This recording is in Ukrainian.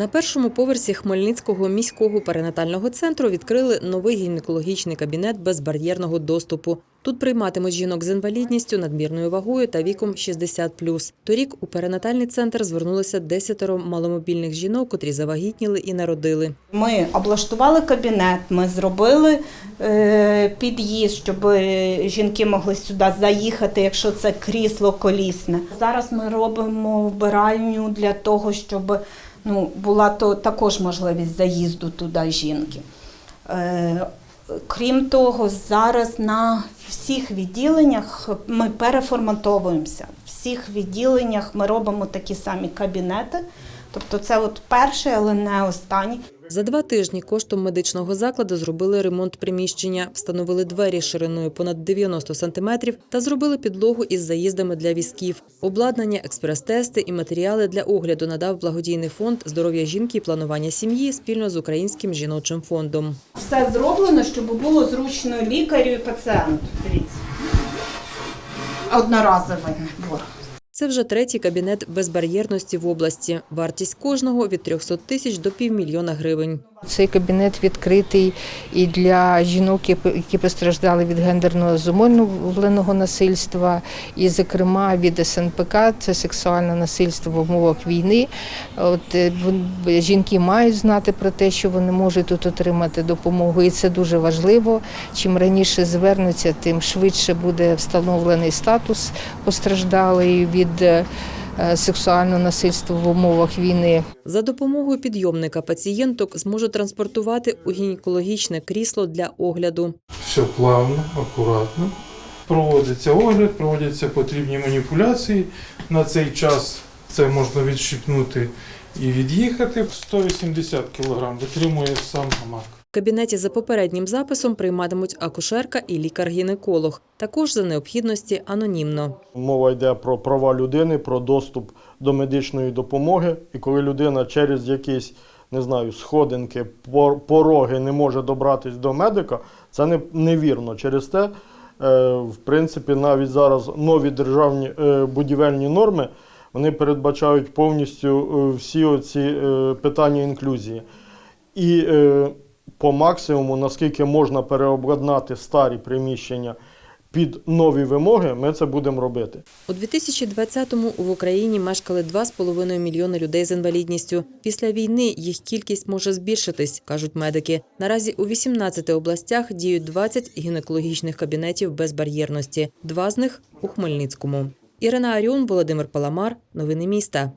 На першому поверсі Хмельницького міського перинатального центру відкрили новий гінекологічний кабінет безбар'єрного доступу. Тут прийматимуть жінок з інвалідністю, надмірною вагою та віком 60+. Торік у перинатальний центр звернулося десятеро маломобільних жінок, котрі завагітніли і народили. Ми облаштували кабінет, ми зробили е, під'їзд, щоб жінки могли сюди заїхати, якщо це крісло колісне. Зараз ми робимо вбиральню для того, щоб ну, була то також можливість заїзду туди жінки. Е, Крім того, зараз на всіх відділеннях ми переформатовуємося. В всіх відділеннях ми робимо такі самі кабінети. Тобто це от перший, але не останній. За два тижні коштом медичного закладу зробили ремонт приміщення, встановили двері шириною понад 90 сантиметрів та зробили підлогу із заїздами для візків. Обладнання, експрес-тести і матеріали для огляду надав благодійний фонд здоров'я жінки і планування сім'ї спільно з Українським жіночим фондом. Все зроблено, щоб було зручно лікарю і пацієнту. Одноразовий набор. Це вже третій кабінет безбар'єрності в області. Вартість кожного від 300 тисяч до півмільйона гривень. Цей кабінет відкритий і для жінок, які- постраждали від гендерного зумовленого насильства, і, зокрема, від СНПК, це сексуальне насильство в умовах війни. От е, жінки мають знати про те, що вони можуть тут отримати допомогу, і це дуже важливо. Чим раніше звернуться, тим швидше буде встановлений статус постраждалої від е, сексуального насильства в умовах війни. За допомогою підйомника пацієнток зможе транспортувати у гінекологічне крісло для огляду. Все плавно, акуратно. Проводиться огляд, проводяться потрібні маніпуляції. На цей час це можна відщипнути і від'їхати. 180 кг витримує сам гамак. В кабінеті за попереднім записом прийматимуть акушерка і лікар-гінеколог. Також за необхідності анонімно. Мова йде про права людини, про доступ до медичної допомоги. І коли людина через якісь, не знаю, сходинки, пороги не може добратись до медика, це невірно. Через те, е, в принципі, навіть зараз нові державні е, будівельні норми вони передбачають повністю е, всі оці е, питання інклюзії. І е, по максимуму, наскільки можна переобладнати старі приміщення під нові вимоги, ми це будемо робити. У 2020-му в Україні мешкали 2,5 мільйони людей з інвалідністю. Після війни їх кількість може збільшитись, кажуть медики. Наразі у 18 областях діють 20 гінекологічних кабінетів безбар'єрності. Два з них у Хмельницькому. Ірина Аріон, Володимир Паламар. Новини міста.